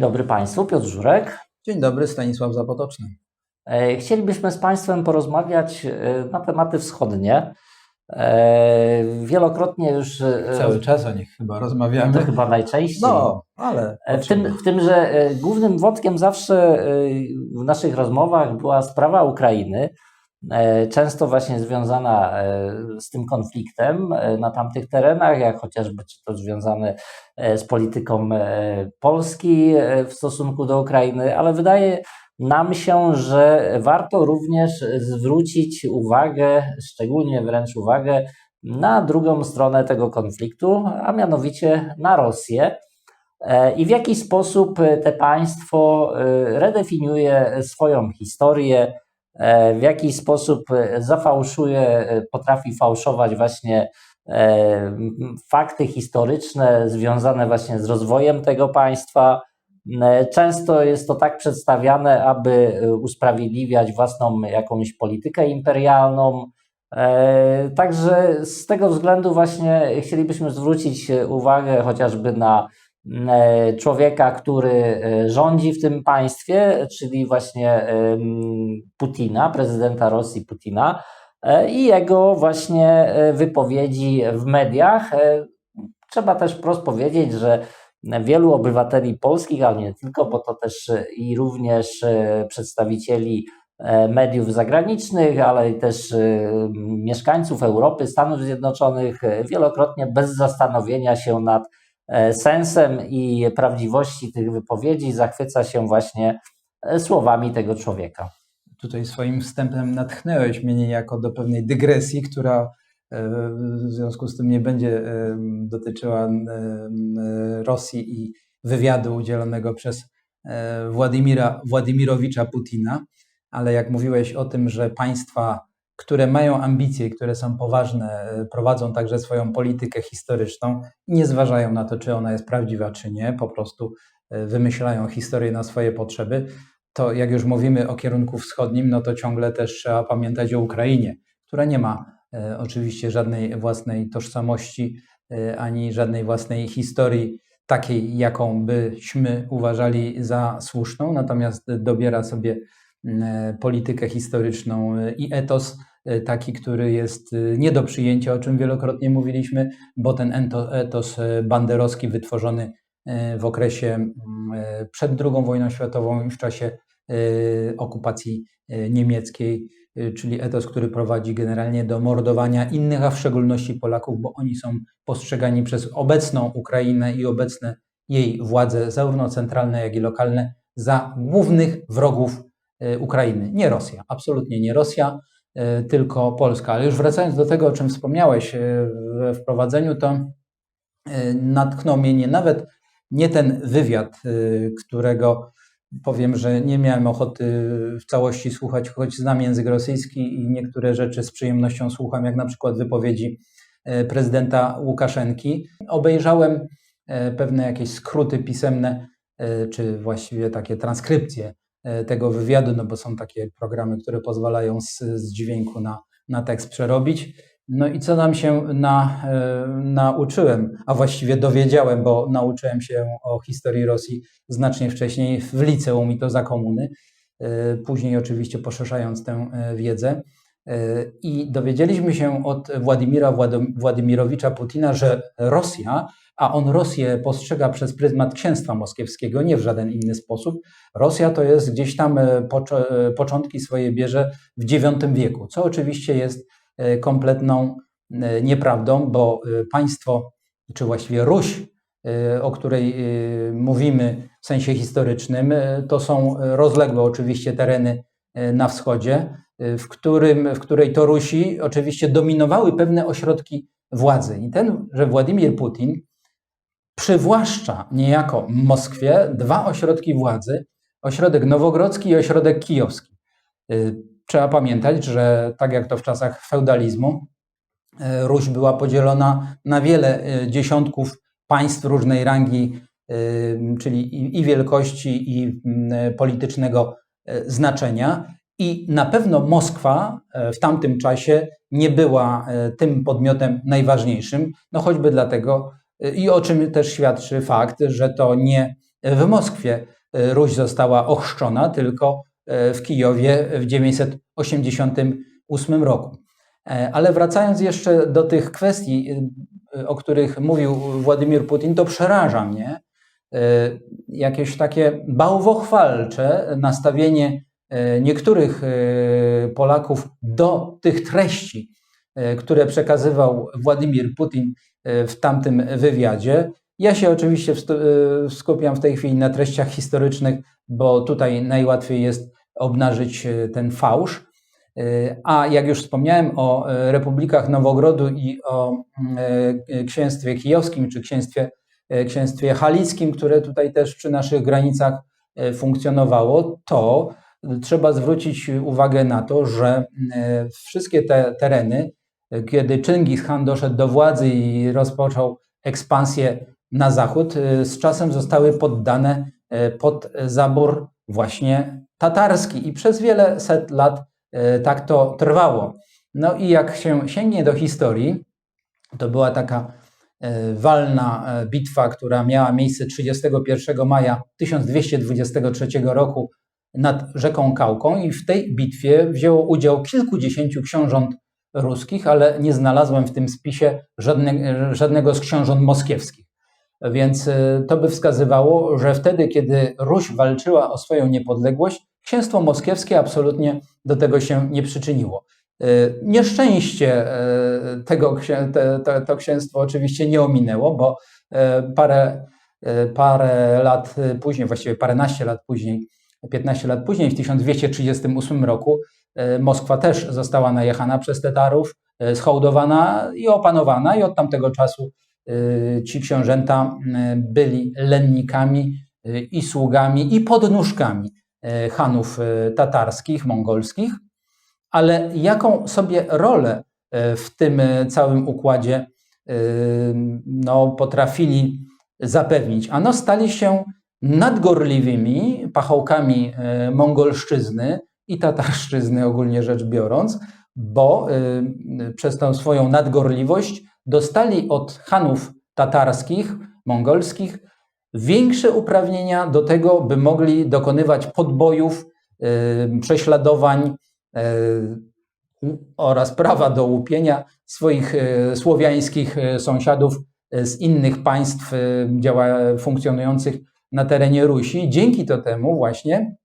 dobry Państwu, Piotr Żurek. Dzień dobry, Stanisław Zapotoczny. E, Chcielibyśmy z Państwem porozmawiać e, na tematy wschodnie. E, Wielokrotnie już. Cały czas o nich chyba rozmawiamy. To chyba najczęściej. No, ale W tym, w tym, że głównym wątkiem zawsze w naszych rozmowach była sprawa Ukrainy, często właśnie związana e, z tym konfliktem e, na tamtych terenach, jak chociażby czy to związane e, z polityką e, Polski e, w stosunku do Ukrainy, ale wydaje nam się, że warto również zwrócić uwagę, szczególnie wręcz uwagę, na drugą stronę tego konfliktu, a mianowicie na Rosję. E, I w jaki sposób e, te państwo e, redefiniuje swoją historię, e, w jaki sposób e, zafałszuje, e, potrafi fałszować właśnie e, fakty historyczne związane właśnie z rozwojem tego państwa. E, Często jest to tak przedstawiane, aby e, usprawiedliwiać własną jakąś politykę imperialną. E, Także z tego względu właśnie chcielibyśmy zwrócić e, uwagę chociażby na e, człowieka, który e, rządzi w tym państwie, czyli właśnie em, Putina, prezydenta Rosji Putina e, i jego właśnie e, wypowiedzi w mediach. E, Trzeba też wprost powiedzieć, że wielu obywateli polskich, ale nie tylko, bo to też e, i również e, przedstawicieli e, mediów zagranicznych, ale też e, mieszkańców Europy, Stanów Zjednoczonych e, wielokrotnie bez zastanowienia się nad e, sensem i prawdziwości tych wypowiedzi zachwyca się właśnie e, słowami tego człowieka. tutaj swoim wstępem natchnęłeś mnie niejako do pewnej dygresji, która e, w związku z tym nie będzie e, dotyczyła e, e, Rosji i wywiadu udzielonego przez e, Władimira Władimirowicza Putina, ale jak mówiłeś o tym, że państwa, które mają ambicje, które są poważne, e, prowadzą także swoją politykę historyczną nie zważają na to, czy ona jest prawdziwa, czy nie, po prostu e, wymyślają historię na swoje potrzeby, to jak już mówimy o kierunku wschodnim, no to ciągle też trzeba pamiętać o Ukrainie, która nie ma e, oczywiście żadnej własnej tożsamości ani żadnej własnej historii takiej, jaką byśmy uważali za słuszną, natomiast dobiera sobie politykę historyczną e, i etos e, taki, który jest e, nie do przyjęcia, o czym wielokrotnie mówiliśmy, bo ten etos e, banderowski wytworzony e, w okresie m, e, przed II wojną światową w czasie e, okupacji e, niemieckiej, e, czyli etos, który prowadzi generalnie do mordowania innych, a w szczególności Polaków, bo oni są postrzegani przez obecną Ukrainę i obecne jej władze, zarówno centralne, jak i lokalne, za głównych wrogów e, Ukrainy. Nie Rosja, absolutnie nie Rosja, e, tylko Polska. Ale już wracając do tego, o czym wspomniałeś e, we wprowadzeniu, to e, natknął mnie nie nawet nie ten wywiad, e, którego powiem, że nie miałem ochoty w całości słuchać, choć znam język rosyjski i niektóre rzeczy z przyjemnością słucham, jak na przykład wypowiedzi e, prezydenta Łukaszenki. Obejrzałem e, pewne jakieś skróty pisemne, e, czy właściwie takie transkrypcje e, tego wywiadu, no bo są takie programy, które pozwalają z, z dźwięku na, na tekst przerobić. No i co nam się na, e, nauczyłem, a właściwie dowiedziałem, bo nauczyłem się o historii Rosji znacznie wcześniej w liceum i to za komuny, e, później oczywiście poszerzając tę e, wiedzę. E, I dowiedzieliśmy się od Władimira Władimirowicza Putina, że Rosja, a on Rosję postrzega przez pryzmat księstwa moskiewskiego, nie w żaden inny sposób. Rosja to jest gdzieś tam e, e, początki swoje bierze w IX wieku, co oczywiście jest kompletną nieprawdą, bo państwo, czy właściwie Ruś, o której mówimy w sensie historycznym, to są rozległe oczywiście tereny na wschodzie, w, którym, w której to Rusi oczywiście dominowały pewne ośrodki władzy. I ten, że Władimir Putin przywłaszcza niejako Moskwie dwa ośrodki władzy, ośrodek nowogrodzki i ośrodek kijowski. Y, Trzeba pamiętać, że tak jak to w czasach feudalizmu, y, Ruś była podzielona na wiele y, dziesiątków państw różnej rangi, y, czyli i- wielkości, i politycznego y, znaczenia. I na pewno Moskwa y, w tamtym czasie nie była y, tym podmiotem najważniejszym, no choćby dlatego, y, i o czym też świadczy fakt, że to nie w Moskwie Ruś została ochrzczona, tylko w Kijowie w 988 roku. Ale wracając jeszcze do tych kwestii, o których mówił Władimir Putin, to przeraża mnie jakieś takie bałwochwalcze nastawienie niektórych Polaków do tych treści, które przekazywał Władimir Putin w tamtym wywiadzie. Ja się oczywiście skupiam w tej chwili na treściach historycznych, bo tutaj najłatwiej jest obnażyć ten fałsz. A jak już wspomniałem o republikach Nowogrodu i o księstwie kijowskim czy księstwie, księstwie halickim, które tutaj też przy naszych granicach funkcjonowało, to trzeba zwrócić uwagę na to, że wszystkie te tereny, kiedy Chingis Khan doszedł do władzy i rozpoczął ekspansję na zachód, z czasem zostały poddane pod zabór właśnie tatarski i przez wiele set lat tak to trwało. No i jak się sięgnie do historii, to była taka walna bitwa, która miała miejsce 31 maja 1223 roku nad rzeką Kałką i w tej bitwie wzięło udział kilkudziesięciu książąt ruskich, ale nie znalazłem w tym spisie żadne, żadnego z książąt moskiewskich. Więc to by wskazywało, że wtedy, kiedy Ruś walczyła o swoją niepodległość, księstwo moskiewskie absolutnie do tego się nie przyczyniło. Nieszczęście tego, to, to księstwo oczywiście nie ominęło, bo parę, parę lat później, właściwie paręnaście lat później, 15 lat później, w 1238 roku, Moskwa też została najechana przez Tatarów, schołdowana i opanowana, i od tamtego czasu ci książęta byli lennikami i sługami i podnóżkami Hanów tatarskich, mongolskich. Ale jaką sobie rolę w tym całym układzie no, potrafili zapewnić? Ano stali się nadgorliwymi pachołkami mongolszczyzny i tatarszczyzny ogólnie rzecz biorąc, bo przez tą swoją nadgorliwość dostali od Hanów tatarskich, mongolskich większe uprawnienia do tego, by mogli dokonywać podbojów, prześladowań oraz prawa do łupienia swoich słowiańskich sąsiadów z innych państw funkcjonujących na terenie Rusi. Dzięki to temu właśnie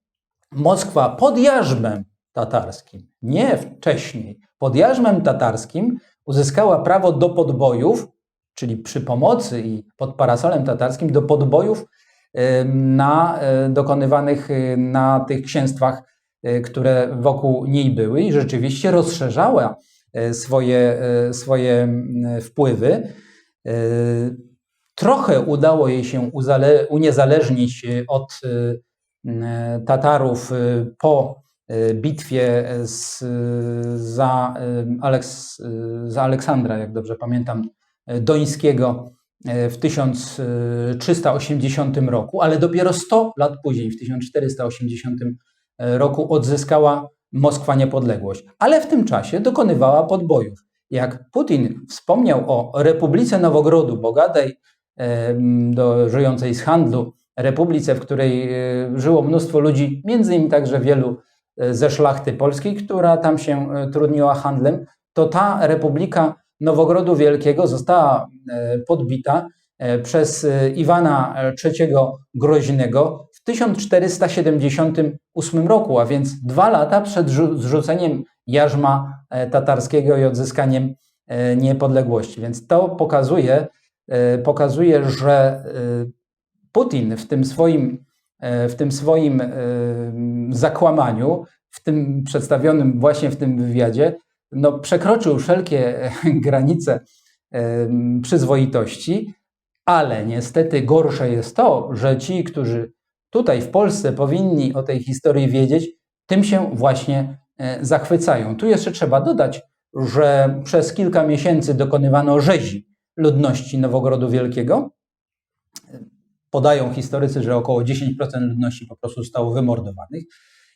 Moskwa pod jarzmem tatarskim, nie wcześniej, pod jarzmem tatarskim uzyskała prawo do podbojów, czyli przy pomocy i pod parasolem tatarskim do podbojów na, dokonywanych na tych księstwach, które wokół niej były i rzeczywiście rozszerzała swoje, swoje wpływy. Trochę udało jej się uniezależnić od Tatarów po bitwie z, za, Aleks, za Aleksandra, jak dobrze pamiętam, Dońskiego w 1380 roku, ale dopiero 100 lat później, w 1480 roku, odzyskała Moskwa niepodległość. Ale w tym czasie dokonywała podbojów. Jak Putin wspomniał o Republice Nowogrodu, bogatej, do, żyjącej z handlu, republice, w której żyło mnóstwo ludzi, między innymi także wielu ze szlachty polskiej, która tam się trudniła handlem, to ta republika Nowogrodu Wielkiego została podbita przez Iwana III Groźnego w 1478 roku, a więc dwa lata przed zrzuceniem jarzma tatarskiego i odzyskaniem niepodległości. Więc to pokazuje, pokazuje że Putin w tym swoim, w tym swoim zakłamaniu, w tym przedstawionym właśnie w tym wywiadzie, no, przekroczył wszelkie granice przyzwoitości, ale niestety gorsze jest to, że ci, którzy tutaj w Polsce powinni o tej historii wiedzieć, tym się właśnie zachwycają. Tu jeszcze trzeba dodać, że przez kilka miesięcy dokonywano rzezi ludności Nowogrodu Wielkiego. Podają historycy, że około 10% ludności po prostu zostało wymordowanych.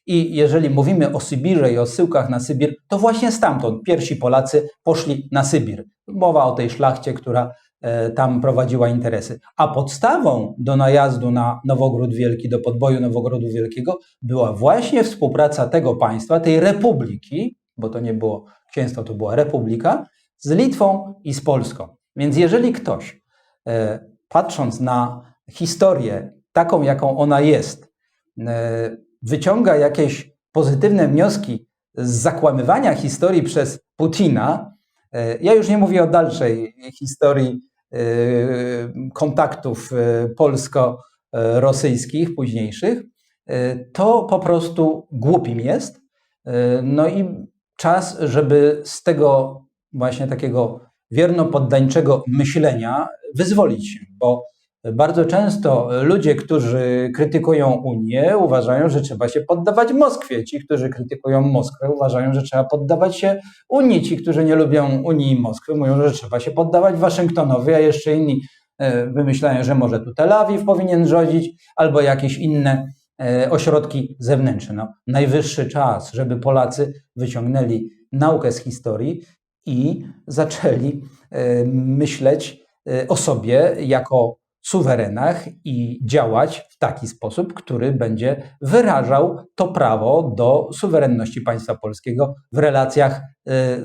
I jeżeli mówimy o Sybirze i o syłkach na Sybir, to właśnie stamtąd pierwsi Polacy poszli na Sybir. Mowa o tej szlachcie, która e, tam prowadziła interesy. A podstawą do najazdu na Nowogród Wielki, do podboju Nowogrodu Wielkiego była właśnie współpraca tego państwa, tej republiki, bo to nie było księstwo, to była republika, z Litwą i z Polską. Więc jeżeli ktoś, e, patrząc na historię taką, jaką ona jest, e, wyciąga jakieś pozytywne wnioski z zakłamywania historii przez Putina, e, ja już nie mówię o dalszej historii kontaktów polsko-rosyjskich późniejszych, to po prostu głupim jest. No i czas, żeby z tego właśnie takiego wierno-poddańczego myślenia wyzwolić się, bo bardzo często ludzie, którzy krytykują Unię, uważają, że trzeba się poddawać Moskwie. Ci, którzy krytykują Moskwę, uważają, że trzeba poddawać się Unii. Ci, którzy nie lubią Unii i Moskwy, mówią, że trzeba się poddawać Waszyngtonowi, a jeszcze inni e, wymyślają, że może tu Tel Awiw powinien rządzić, albo jakieś inne e, ośrodki zewnętrzne. No, najwyższy czas, żeby Polacy wyciągnęli naukę z historii i zaczęli e, myśleć e, o sobie jako suwerenach i działać w taki sposób, który będzie wyrażał to prawo do suwerenności państwa polskiego w relacjach e,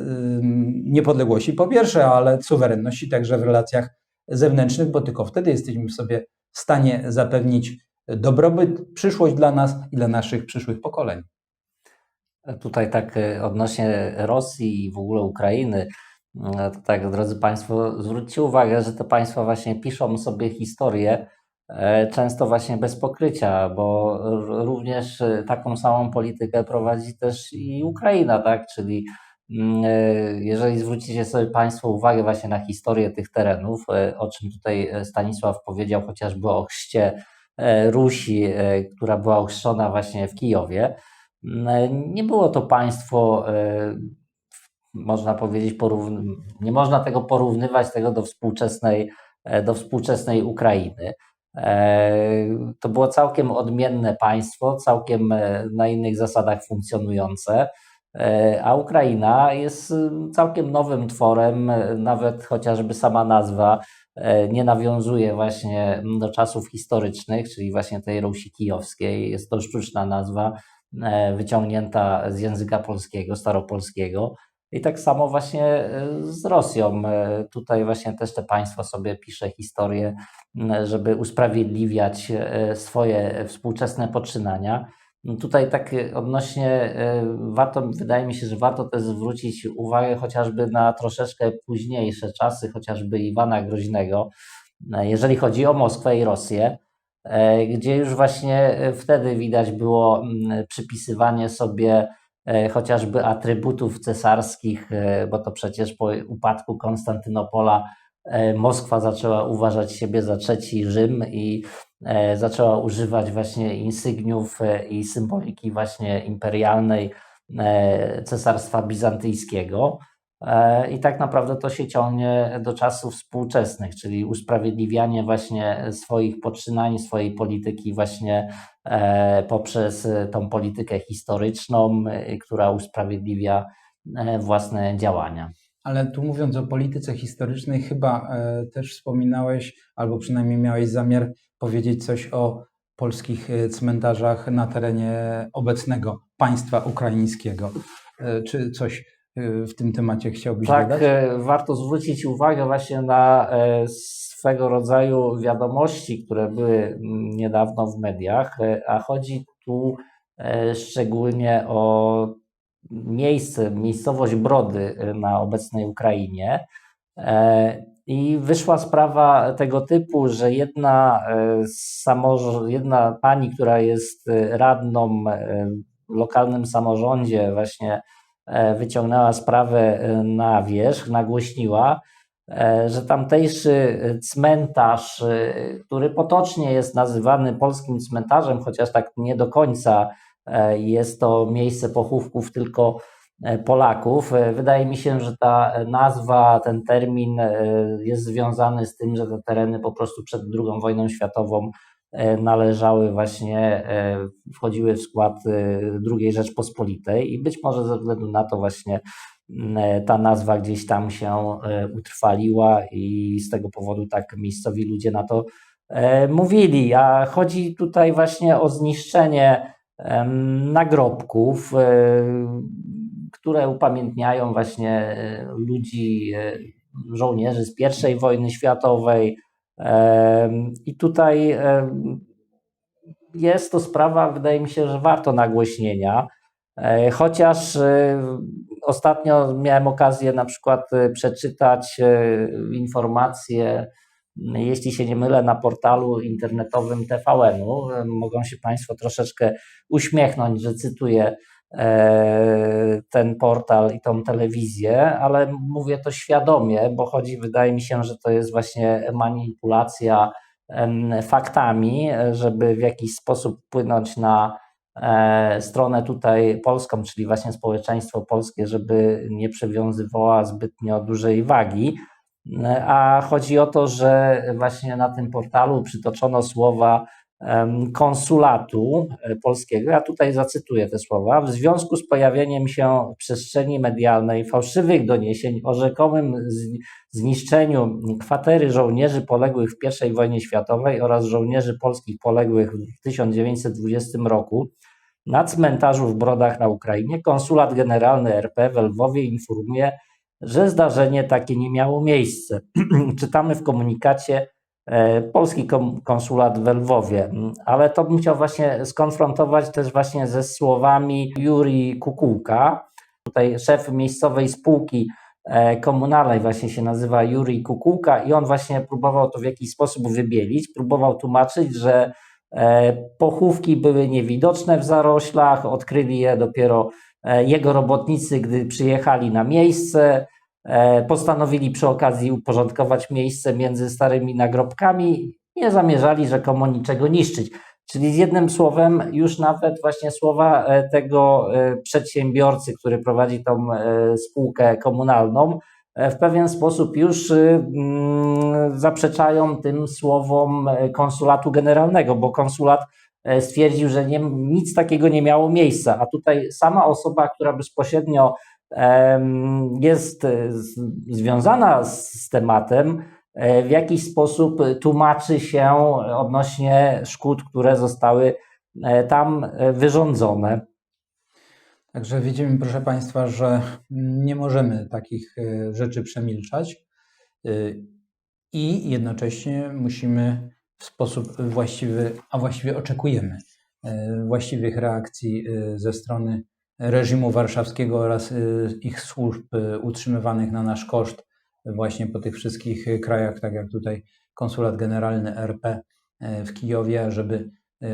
niepodległości po pierwsze, ale suwerenności także w relacjach zewnętrznych, bo tylko wtedy jesteśmy sobie w stanie zapewnić dobrobyt, przyszłość dla nas i dla naszych przyszłych pokoleń. Tutaj tak e, odnośnie Rosji i w ogóle Ukrainy, e, to tak, drodzy Państwo, zwróćcie uwagę, że te państwa właśnie piszą sobie historię, e, często właśnie bez pokrycia, bo również taką samą politykę prowadzi też i Ukraina, tak? Czyli mm, jeżeli zwrócicie sobie Państwo uwagę właśnie na historię tych terenów, o czym tutaj Stanisław powiedział, chociażby o chrzcie Rusi, która była ochrzczona właśnie w Kijowie, Nie było to państwo, e, można powiedzieć, porówn- nie można tego porównywać tego do współczesnej, e, do współczesnej Ukrainy. E, To było całkiem odmienne państwo, całkiem na innych zasadach funkcjonujące, a Ukraina jest całkiem nowym tworem, nawet chociażby sama nazwa nie nawiązuje właśnie do czasów historycznych, czyli właśnie tej Rusi Kijowskiej. Jest to sztuczna nazwa wyciągnięta z języka polskiego, staropolskiego. I tak samo właśnie e, z Rosją. E, Tutaj właśnie też te państwo sobie pisze historię, żeby usprawiedliwiać e, swoje współczesne poczynania. No Tutaj tak e, odnośnie, e, warto, wydaje mi się, że warto też zwrócić uwagę chociażby na troszeczkę późniejsze czasy, chociażby Iwana Groźnego, e, jeżeli chodzi o Moskwę i Rosję e, gdzie już właśnie e, wtedy widać było mm, przypisywanie sobie e, chociażby atrybutów cesarskich, e, bo to przecież po upadku Konstantynopola e, Moskwa zaczęła uważać siebie za trzeci Rzym i e, zaczęła używać właśnie insygniów e, i symboliki właśnie imperialnej e, cesarstwa bizantyjskiego. E, I tak naprawdę to się ciągnie do czasów współczesnych, czyli usprawiedliwianie właśnie swoich poczynań, swojej polityki właśnie e, poprzez tą politykę historyczną, e, która usprawiedliwia własne działania. Ale tu mówiąc o polityce historycznej, chyba też wspominałeś, albo przynajmniej miałeś zamiar powiedzieć coś o polskich cmentarzach na terenie obecnego państwa ukraińskiego. Czy coś w tym temacie chciałbyś Tak, dodać? e, warto zwrócić uwagę właśnie na e, swego rodzaju wiadomości, które były mm, niedawno w mediach, e, a chodzi tu e, szczególnie o miejsce, miejscowość Brody e, na obecnej Ukrainie. E, I wyszła sprawa tego typu, że jedna, e, jedna pani, która jest e, radną e, w lokalnym samorządzie, właśnie e, wyciągnęła sprawę e, na wierzch, nagłośniła, e, że tamtejszy cmentarz, e, który potocznie jest nazywany polskim cmentarzem, chociaż tak nie do końca e, jest to miejsce pochówków tylko e, Polaków. E, Wydaje mi się, że ta nazwa, ten termin e, jest związany z tym, że te tereny po prostu przed II wojną światową e, należały właśnie, e, wchodziły w skład e, II Rzeczpospolitej i być może ze względu na to właśnie e, ta nazwa gdzieś tam się e, utrwaliła i z tego powodu tak miejscowi ludzie na to e, mówili. A chodzi tutaj właśnie o zniszczenie nagrobków, e, które upamiętniają właśnie e, ludzi, e, żołnierzy z I wojny światowej. I tutaj jest to sprawa, wydaje mi się, że warto nagłośnienia. E, Chociaż e, ostatnio miałem okazję na przykład e, przeczytać informacje, jeśli się nie mylę, na portalu internetowym TVN-u. Mogą się Państwo troszeczkę uśmiechnąć, że cytuję ten portal i tą telewizję, ale mówię to świadomie, bo chodzi, wydaje mi się, że to jest właśnie manipulacja faktami, e, żeby w jakiś sposób wpłynąć na e, stronę tutaj polską, czyli właśnie społeczeństwo polskie, żeby nie przywiązywała zbytnio dużej wagi. E, A chodzi o to, że właśnie na tym portalu przytoczono słowa konsulatu e, polskiego. Ja tutaj zacytuję te słowa. W związku z pojawieniem się w przestrzeni medialnej fałszywych doniesień o rzekomym zniszczeniu kwatery żołnierzy poległych w I wojnie światowej oraz żołnierzy polskich poległych w 1920 roku na cmentarzu w Brodach na Ukrainie, konsulat generalny RP w Lwowie informuje, że zdarzenie takie nie miało miejsca. Czytamy w komunikacie polski kom- konsulat w Lwowie, Mm, ale to bym chciał właśnie skonfrontować też właśnie ze słowami Juri Kukułka, tutaj szef miejscowej spółki e, komunalnej właśnie się nazywa Juri Kukułka i on właśnie próbował to w jakiś sposób wybielić, próbował tłumaczyć, że e, pochówki były niewidoczne w zaroślach, odkryli je dopiero e, jego robotnicy, gdy przyjechali na miejsce, e, postanowili przy okazji uporządkować miejsce między starymi nagrobkami, nie zamierzali rzekomo niczego niszczyć. Czyli z jednym słowem, już nawet właśnie słowa e, tego e, przedsiębiorcy, który prowadzi tą e, spółkę komunalną, e, w pewien sposób już y, mm, zaprzeczają tym słowom e, konsulatu generalnego, bo konsulat e, stwierdził, że nie, nic takiego nie miało miejsca, a tutaj sama osoba, która bezpośrednio jest e, związana z, tematem, e, w jakiś sposób tłumaczy się odnośnie szkód, które zostały e, tam wyrządzone. Także widzimy, proszę Państwa, że nie możemy takich rzeczy przemilczać i jednocześnie musimy w sposób właściwy, a właściwie oczekujemy właściwych reakcji ze strony reżimu warszawskiego oraz e, ich służb e, utrzymywanych na nasz koszt właśnie po tych wszystkich e, krajach, tak jak tutaj konsulat generalny RP w Kijowie, żeby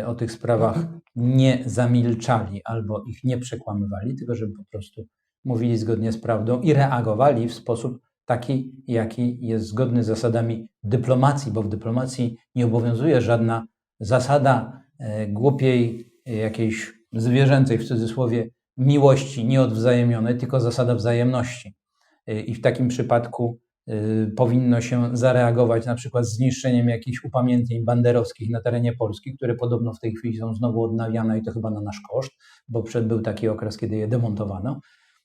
o tych sprawach nie zamilczali albo ich nie przekłamywali, tylko żeby po prostu mówili zgodnie z prawdą i reagowali w sposób taki, jaki jest zgodny z zasadami dyplomacji, bo w dyplomacji nie obowiązuje żadna zasada głupiej, jakiejś zwierzęcej w cudzysłowie miłości nieodwzajemnionej, tylko zasada wzajemności. E, I w takim przypadku y, powinno się zareagować na przykład zniszczeniem jakichś upamiętnień banderowskich na terenie Polski, które podobno w tej chwili są znowu odnawiane i to chyba na nasz koszt, bo przed był taki okres, kiedy je demontowano.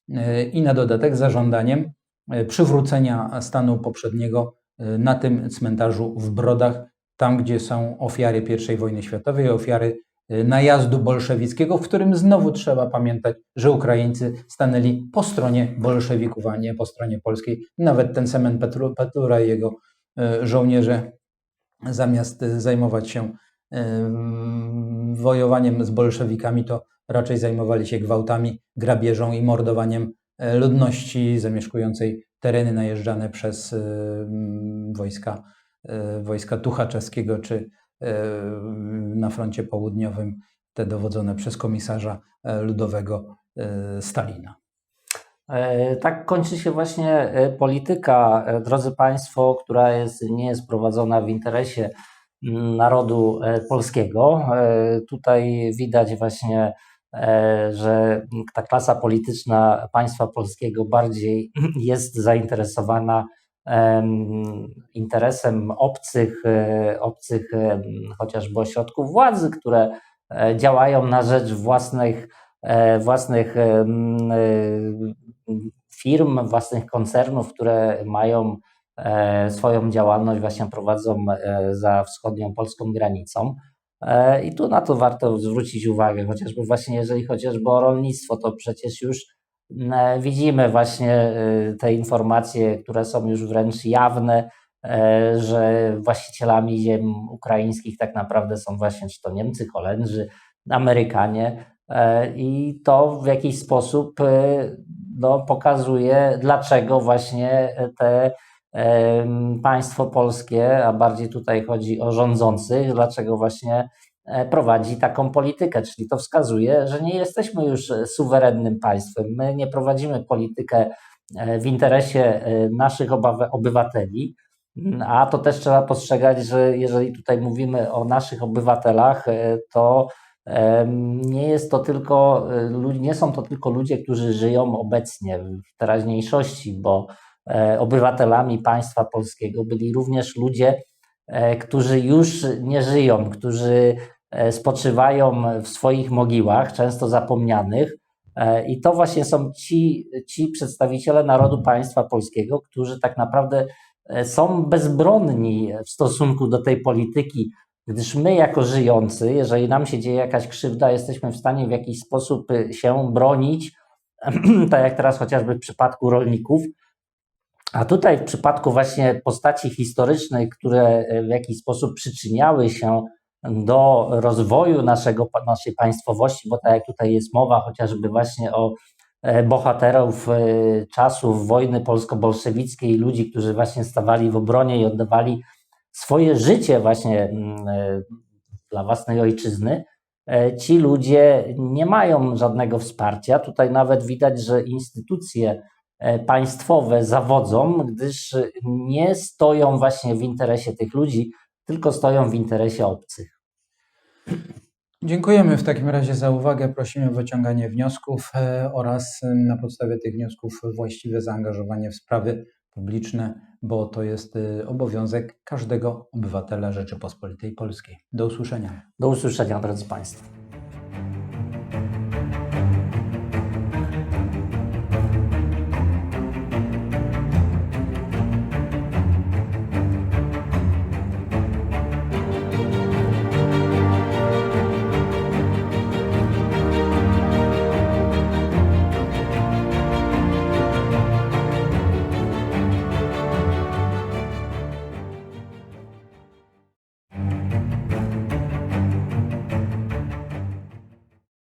Y, I na dodatek zażądaniem y, przywrócenia stanu poprzedniego y, na tym cmentarzu w Brodach, tam gdzie są ofiary I wojny światowej, ofiary y, najazdu bolszewickiego, w którym znowu trzeba pamiętać, że Ukraińcy stanęli po stronie bolszewików, a nie po stronie polskiej. Nawet ten Semen Petlura i jego y, żołnierze, zamiast y, zajmować się y, wojowaniem z bolszewikami, to raczej zajmowali się gwałtami, grabieżą i mordowaniem y, ludności zamieszkującej tereny najeżdżane przez y, wojska, y, wojska Tuchaczewskiego czy y, na froncie południowym, te dowodzone przez komisarza e, ludowego e, Stalina. E, Tak kończy się właśnie e, polityka, e, drodzy Państwo, która jest, nie jest prowadzona w interesie narodu e, polskiego. E, Tutaj widać właśnie, e, że ta klasa polityczna państwa polskiego bardziej jest zainteresowana interesem obcych, e, obcych chociażby ośrodków władzy, które e, działają na rzecz własnych, e, własnych firm, własnych koncernów, które mają swoją działalność, właśnie prowadzą za wschodnią polską granicą. I tu na to warto zwrócić uwagę, chociażby właśnie jeżeli chociażby o rolnictwo, to przecież już widzimy właśnie e, te informacje, które są już wręcz jawne, e, że właścicielami ziem ukraińskich tak naprawdę są właśnie czy to Niemcy, Holendrzy, Amerykanie e, i to w jakiś sposób e, no, pokazuje, dlaczego właśnie te państwo polskie, a bardziej tutaj chodzi o rządzących, dlaczego właśnie e, prowadzi taką politykę, czyli to wskazuje, że nie jesteśmy już e, suwerennym państwem. My nie prowadzimy politykę e, w interesie e, naszych obywateli, Mm, a to też trzeba postrzegać, że jeżeli tutaj mówimy o naszych obywatelach, e, to nie jest to tylko, e, nie są to tylko ludzie, którzy żyją obecnie w teraźniejszości, bo e, obywatelami państwa polskiego byli również ludzie, e, którzy już nie żyją, którzy e, spoczywają w swoich mogiłach, często zapomnianych. E, I to właśnie są ci, ci przedstawiciele narodu państwa polskiego, którzy tak naprawdę e, są bezbronni w stosunku do tej polityki, gdyż my, jako żyjący, jeżeli nam się dzieje jakaś krzywda, jesteśmy w stanie w jakiś sposób e, się bronić, tak jak teraz chociażby w przypadku rolników. A tutaj w przypadku właśnie postaci historycznych, które e, w jakiś sposób przyczyniały się do rozwoju naszego, naszej państwowości, bo tak jak tutaj jest mowa chociażby właśnie o e, bohaterów e, czasów wojny polsko-bolszewickiej, ludzi, którzy właśnie stawali w obronie i oddawali swoje życie właśnie mm, dla własnej ojczyzny, ci ludzie nie mają żadnego wsparcia. Tutaj nawet widać, że instytucje państwowe zawodzą, gdyż nie stoją właśnie w interesie tych ludzi, tylko stoją w interesie obcych. Dziękujemy w takim razie za uwagę. Prosimy o wyciąganie wniosków e, oraz e, na podstawie tych wniosków właściwe zaangażowanie w sprawy publiczne, bo to jest e, obowiązek każdego obywatela Rzeczypospolitej Polskiej. Do usłyszenia. Do usłyszenia, drodzy Państwo.